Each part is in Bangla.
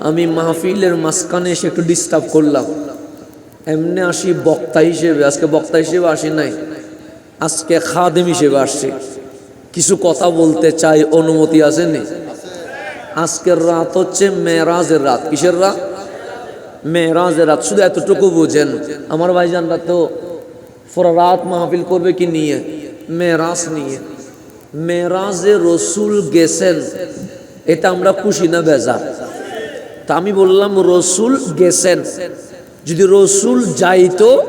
আমি মাহফিলের মাঝখানে এসে একটু ডিস্টার্ব করলাম। এমনি আসি বক্তা হিসেবে, আজকে বক্তা হিসেবে আসি নাই। আজকে খাদেম হিসেবে আসছি। কিছু কথা বলতে চাই, অনুমতি আসেনি। আজকের রাত হচ্ছে মেরাজের রাত। কিসের রাত? মেরাজের রাত। শুধু এতটুকু বুঝেন। আমার ভাইজানরা তো পুরো রাত মাহফিল করবে কি নিয়ে? মেরাজ নিয়ে। মেরাজে রসুল গেছেন। এটা আমরা খুশি না বেজা তা আমি বললাম, রসুল গেছেন। যদি রসুল যাইতো,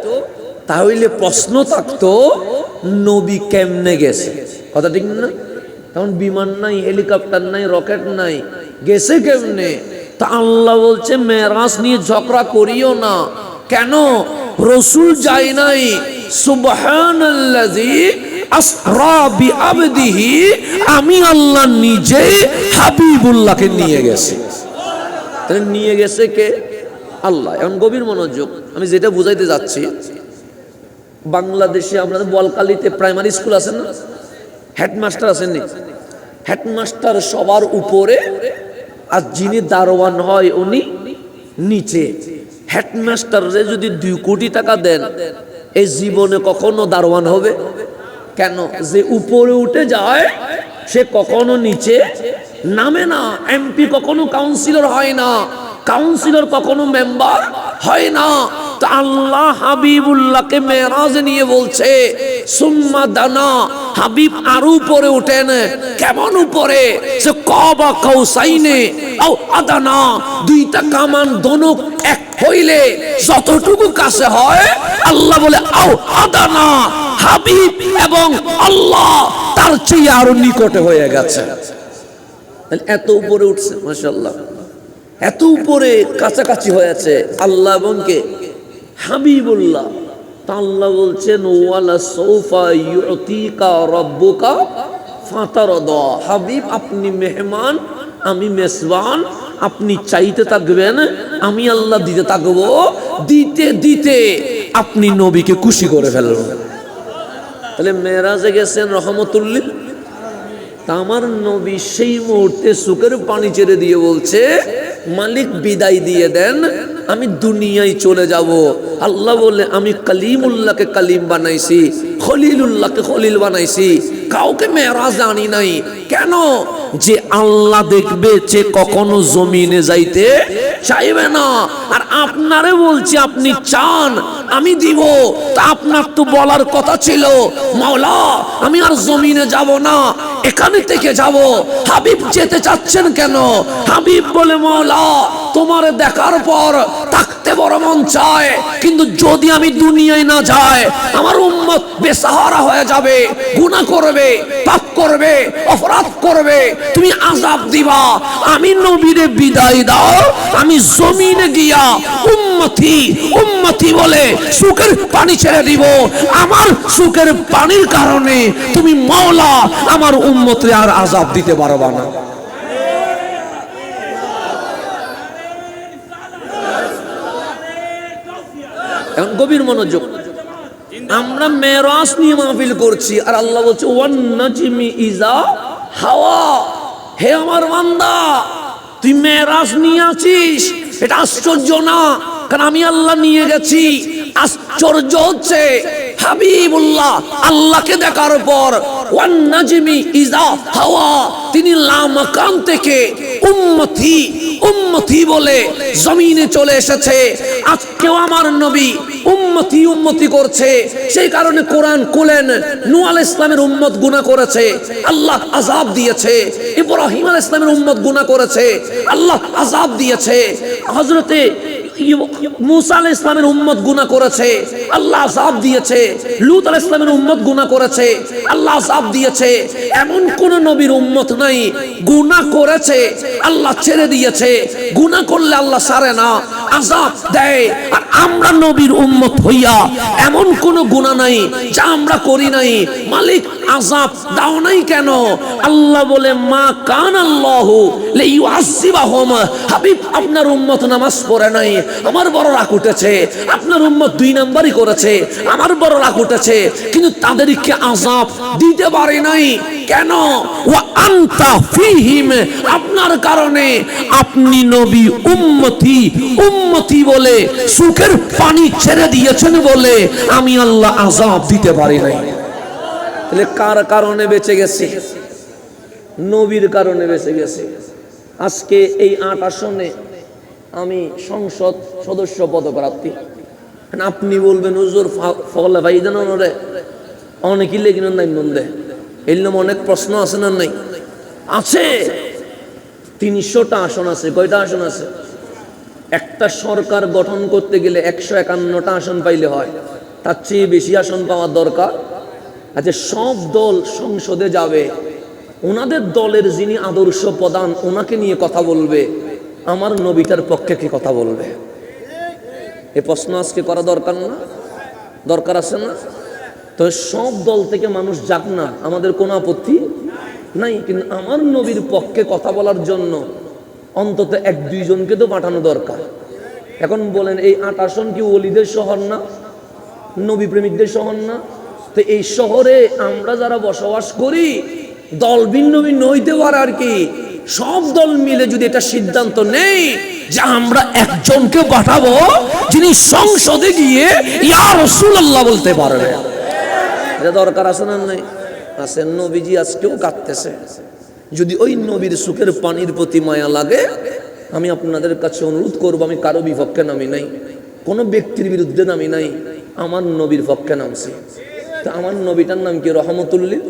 তাহলে প্রশ্ন থাকতো, নবী কেমনে গেছে? কথা ঠিক না? তখন বিমান নাই, হেলিকপ্টার নাই, রকেট নাই, গেছে কেমনে? তা আল্লাহ বলছে, মেরাজ নিয়ে ঝগড়া করিও না। কেন? রসুল যায় নাই বিআবদিহি। আমি আল্লাহ নিজে হাবিবুল্লাহকে নিয়ে গেছি। তাহলে নিয়ে গেছে কে? আল্লাহ। এখন গভীর মনোযোগ। আমি যেটা বুঝাইতে যাচ্ছি, বাংলাদেশে আপনাদের বলকালিতে প্রাইমারি স্কুল আছেন না? হেডমাস্টার আছেন নি হেডমাস্টার সবার উপরে, আর যিনি দারোয়ান হয় উনি নিচে। হেডমাস্টারে যদি দুই কোটি টাকা দেন এই জীবনে কখনো দারোয়ান হবে? কেন? যে উপরে উঠে যায়, সে কখনো নিচে নামে না, এমপি কখনো কাউন্সিলর হয় না কাউন্সিলর কখনো মেম্বার হয় না। তো আল্লাহ হাবিবুল্লাহকে মেরাজ নিয়ে বলছে, সুম্মা দানা, হাবিব আরও উপরে উঠেন, কেমন উপরে? সে কবা কৌসাইনে ও আদানা, দুইটা কামান দনুক এক হইলে যতটুকু কাছে হয়, আল্লাহ বলে, আও আদানা, হাবিব এবং আল্লাহ তার চেয়ে আরও নিকটে হয়ে গেছে। তাহলে এত উপরে উঠছে মাশাল্লাহ এত উপরে কাছাকাছি হয়েছে আল্লাহ এবং কে? হাবিবুল্লাহ। তা আল্লাহ বলছেন, ওয়ালা সৌফা ইউতিকা রব্বুকা ফাতারদ। হাবিব, আপনি মেহমান, আমি মেসবান আপনি চাইতে থাকবেন, আমি আল্লাহ দিতে থাকব। দিতে দিতে আপনি নবীকে খুশি করে ফেলবেন। তাহলে মেয়েরাজে গেছেন রহমতুল্লিল। আমার নবী সেই মুহূর্তে সুখের পানি ছেড়ে দিয়ে বলছে, মালিক বিদায় দিয়ে দেন, আমি দুনিয়ায় চলে যাব। আল্লাহ বলে, আমি কালিমুল্লাহকে কালিম বানাইছি, খলিলুল্লাহকে খলিল বানাইছি, কাউকে মেয়েরাজ জানি নাই। কেন? যে আল্লাহ দেখবে যে কখনো জমিনে যাইতে চাইবে না। আর আপনারে বলছি, আপনি চান, আমি দিব। তা আপনার তো বলার কথা ছিল। মাওলা, আমি আর জমিনে যাব না। এখানে থেকে যাব। হাবিব যেতে চাচ্ছেন কেন? হাবিব বলে মাওলা তোমার দেখার পর থাকতে বড় মন চায়। কিন্তু যদি আমি দুনিয়ায় না যাই, আমার উম্মত বেসাহারা হয়ে যাবে, গুনাহ করবে, পাপ করবে, অপরাধ করবে। তুমি আজাব দিবা। আমি নবীরে বিদায় দাও। আমি জমিনে গিয়া উম্মতি উম্মতি বলে সুখের পানি ছেড়ে দিব। আমার সুখের পানির কারণে তুমি মওলা আমার উম্মতে আর আজাব দিতে পারবা না। গভীর মনোযোগ। আমরা মেরাজ নিয়ে মাহফিল করছি আর আল্লাহ বলছে, ওয়ান নাজিমি ইজা হাওয়া। হে আমার বান্দা, তুই মেরাজ নিয়ে আছিস, এটা আশ্চর্য না। কারণ আমি আল্লাহ নিয়ে গেছি। আশ্চর্য হচ্ছে, হাবিবুল্লাহ, আল্লাহকে দেখার পর ওয়ান নাজিমি ইজা হাওয়া, তিনি লামাকান থেকে উম্মতি উম্মতি বলে জমিনে চলে এসেছে। আজকেও আমার নবী উম্মতি উম্মতি করছে। সেই কারণে কোরআন কুলেন আলাইহিস ইসলামের উম্মত গুনাহ করেছে। আল্লাহ আযাব দিয়েছে। ইব্রাহিম আলাইহিস ইসলামের উম্মত গুনাহ করেছে। আল্লাহ আযাব দিয়েছে। হযরতে মুসা আলাইহিস ইসলামের উম্মত গুনাহ করেছে। আল্লাহ দিয়েছে। লূত আলাইহিস ইসলামের উম্মত গুনাহ করেছে। আল্লাহ দিয়েছে। এমন কোন নবীর উম্মত নাই। গুনাহ করেছে। আল্লাহ ছেড়ে দিয়েছে। গুনাহ করলে আল্লাহ সারে না। আযাব দেয়। আর আমরা নবীর উম্মত হইয়া এমন কোন গুনাহ নাই যা আমরা করি নাই। মালিক আজাব দাও নাই কেন? আল্লাহ বলে, মা কান আল্লাহ হাবিব, আপনার উম্মত নামাজ পড়ে নাই। আমার বড় রাগ উঠেছে। আপনার উম্মত দুই নাম্বারই করেছে। আমার বড় রাগ উঠেছে। কিন্তু তাদেরকে আজাব দিতে পারে নাই। কেন? ওয়া আনতা ফিহিম। আপনার কারণে আপনি নবী, উম্মতি উম্মতি বলে সুখের পানি ছেড়ে দিয়েছেন বলে আমি আল্লাহ আজাব দিতে পারি নাই। তাহলে কার কারণে বেঁচে গেছে? নবীর কারণে বেঁচে গেছে। আজকে এই আট আসনে আমি সংসদ সদস্য পদপ্রার্থী আপনি বলবেন, হুজুর ফলে ভাই জানো রে অনেকই লেগিন নাই মন্দে এরকম অনেক প্রশ্ন আছে না নাই? আছে। তিনশোটা আসন আছে, কয়টা আসন আছে? একটা সরকার গঠন করতে গেলে একশো একান্নটা আসন পাইলে হয়। তার চেয়ে বেশি আসন পাওয়ার দরকার আচ্ছা সব দল সংসদে যাবে, ওনাদের দলের যিনি আদর্শ প্রধান, ওনাকে নিয়ে কথা বলবে। আমার নবীটার পক্ষে কি কথা বলবে? এ প্রশ্ন আজকে করা দরকার না? দরকার আছে না? তো সব দল থেকে মানুষ যাক না, আমাদের কোনো আপত্তি নাই। কিন্তু আমার নবীর পক্ষে কথা বলার জন্য অন্তত এক দুইজনকে তো পাঠানো দরকার। এখন বলেন, এই আট আসন কি ওলিদের শহর না? নবী প্রেমিকদের শহর না? তো এই শহরে আমরা যারা বসবাস করি, দল ভিন্ন ভিন্ন হইতে পারে আর কি। সব দল মিলে যদি এটা সিদ্ধান্ত নেই যে আমরা একজনকে পাঠাবো, যিনি সংসদে গিয়ে ইয়া রাসূলুল্লাহ বলতে পারবে। এটা দরকার আছে না নাই? আছে, নবীজি আজকেও কাঁদতেছে। যদি ওই নবীর সুখের পানির প্রতি মায়া লাগে, আমি আপনাদের কাছে অনুরোধ করব, আমি কারও বিপক্ষে নামি নাই। কোনো ব্যক্তির বিরুদ্ধে নামি নাই। আমার নবীর পক্ষে নামছি। তো আমার নবীটার নাম কি? রহমতুল্লিল?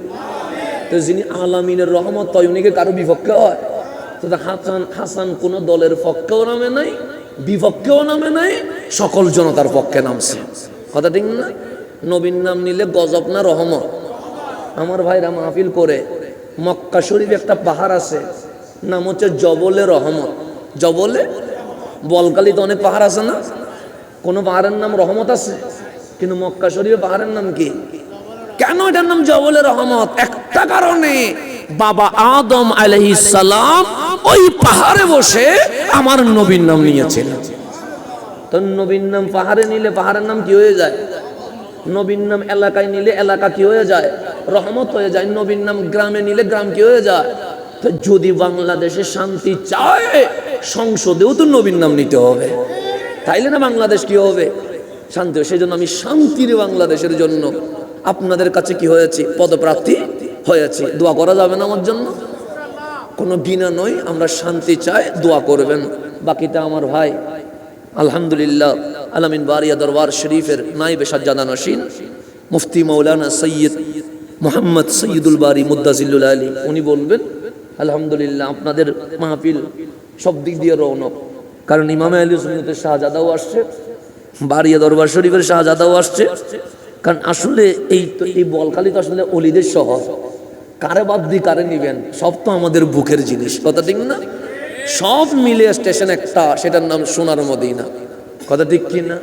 তো যিনি আলামিনের রহমত তয় উনিকে কারও বিপক্ষে হয়? তো হাসান হাসান কোন দলের পক্ষেও নামে নাই, বিপক্ষেও নামে নাই, সকল জনতার পক্ষে নামছে। কথা ঠিক না? নবীন নাম নিলে গজব না রহমত? আমার ভাইরা মাহফিল করে, মক্কা শরীফ একটা পাহাড় আছে, নাম হচ্ছে জবলে রহমত। জবলে? বলকালিতে অনেক পাহাড় আছে না? কোনো পাহাড়ের নাম রহমত আছে? কিন্তু মক্কা শরীফে পাহাড়ের নাম কি? কেন এটার নাম জবলে রহমত? একটা কারণে বাবা আদম আলাইহিস সালাম ওই পাহাড়ে বসে আমার নবীর নাম নিয়েছিলেন তো নবীর নাম পাহাড়ে নিলে পাহাড়ের নাম কি হয়ে যায়? নবীর নাম এলাকায় নিলে এলাকা কি হয়ে যায়? রহমত হয়ে যায়। নবীর নাম গ্রামে নিলে গ্রাম কি হয়ে যায়? তো যদি বাংলাদেশে শান্তি চায়, সংসদেও তো নবীর নাম নিতে হবে। তাইলে না বাংলাদেশ কি হবে? শান্তি সেই জন্য আমি শান্তির বাংলাদেশের জন্য আপনাদের কাছে কি হয়েছে? পদপ্রার্থী হয়েছে। দোয়া করা যাবে না আমার জন্য? কোনো বিনা নয়, আমরা শান্তি চাই, দোয়া করবেন। বাকিটা আমার ভাই, আলহামদুলিল্লাহ, আলামিন বারিয়া দরবার শরীফের নাইবে সাজ্জাদা নসীন মুফতি মৌলানা সৈয়দ মোহাম্মদ সৈয়দুল বারি মুদাজিল্লুল আলী, উনি বলবেন, আলহামদুলিল্লাহ, আপনাদের মাহফিল সব দিক দিয়ে রৌনক। কারণ ইমামে আলী সুন্নতের শাহজাদাও আসছে, বারিয়া দরবার শরীফের শাহজাদাও আসছে কারণ আসলে এই এই বলকালি তো আসলে অলিদের শহর। কারে বাদ দিয়ে কারে নিবেন? সব তো আমাদের বুকের জিনিস। কথা ঠিক না? সব মিলে স্টেশন একটা, সেটার নাম সোনার মদিনা। কথা ঠিক কি না?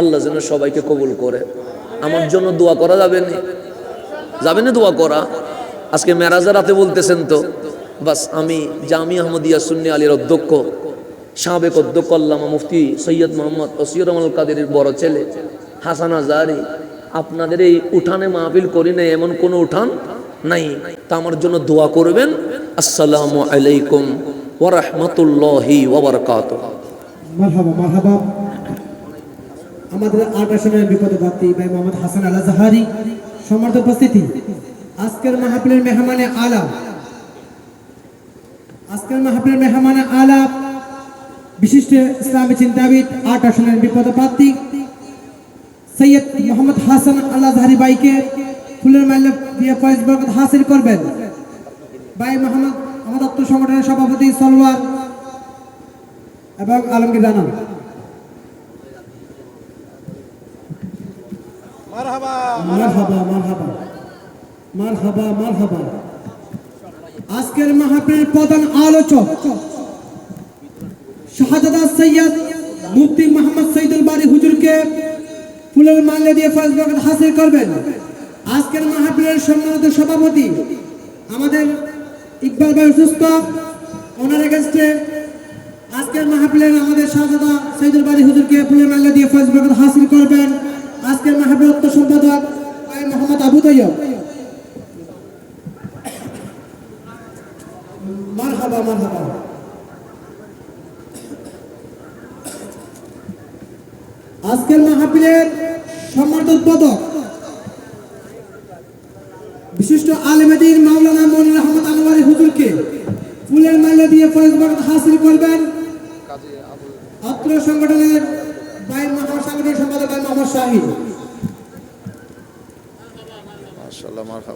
আল্লাহ যেন সবাইকে কবুল করে। আমার জন্য দোয়া করা যাবে না? যাবে না দোয়া করা? আজকে মেরাজা রাতে বলতেছেন তো, বাস আমি জামি আহমদিয়া সুন্নি আলীর অধ্যক্ষ, সাবেক অধ্যক্ষ আল্লামা মুফতি সৈয়দ মোহাম্মদ রহমান কাদের বড় ছেলে, হাসান আজারি। আপনাদের এই উঠানে মাহফিল করি নাই, এমন কোনো উঠান নাই। তা আমার জন্য দোয়া করবেন। আসসালামু আলাইকুম ওরহমতুল্লাহি ওবরকাত আমাদের আট আসনের বিপদে প্রার্থী ভাই মোহাম্মদ হাসান আল জাহারি সমর্থ উপস্থিতি। আজকের মাহফিলের মেহমানে আলা আজকের মাহফিলের মেহমানে আলা বিশিষ্ট ইসলামী চিন্তাবিদ আট আসনের বিপদ প্রার্থী সৈয়দ মোহাম্মদ হাসান আল্লাহ জাহারি বাইকে ফুলের মাল্য দিয়ে ফয়েজ বরকত হাসিল করবেন। ভাই মোহাম্মদ আমাদের আত্ম সংগঠনের সভাপতি সলওয়ার এবং আলমগীর রানা। মারহাবা আজকের মাহফিলের প্রধান আলোচক শাহাদাত সৈয়দ মুফতি মোহাম্মদ সৈদুল বাড়ি হুজুরকে ফুলের মাল্য দিয়ে ফয়েজ বরকত হাসিল করবেন। আজকের মাহফিলের সম্মানিত সভাপতি আমাদের ইকবাল ভাই অসুস্থ। ওনার এগেনস্টে আজকের মাহফিলের আমাদের শাহজাদা সৈদুল বাড়ি হুজুরকে ফুলের মাল্য দিয়ে ফয়েজ বরকত হাসিল করবেন। আজকের মাহফিল উত্তর সম্পাদক মোহাম্মদ আবু তৈয়ব আজকের মাহফিলের সম্মানিত পদক বিশিষ্ট আলমেদিন মাওলানা মনির আহমদ আনোয়ারি হুজুরকে ফুলের মাল্য দিয়ে ফয়েজ বরকত হাসিল করবেন। ছাত্র সংগঠনের বাইর মোহাম্মদ সাংগঠনিক সম্পাদক ভাই মোহাম্মদ শাহিদ মাশাআল্লাহ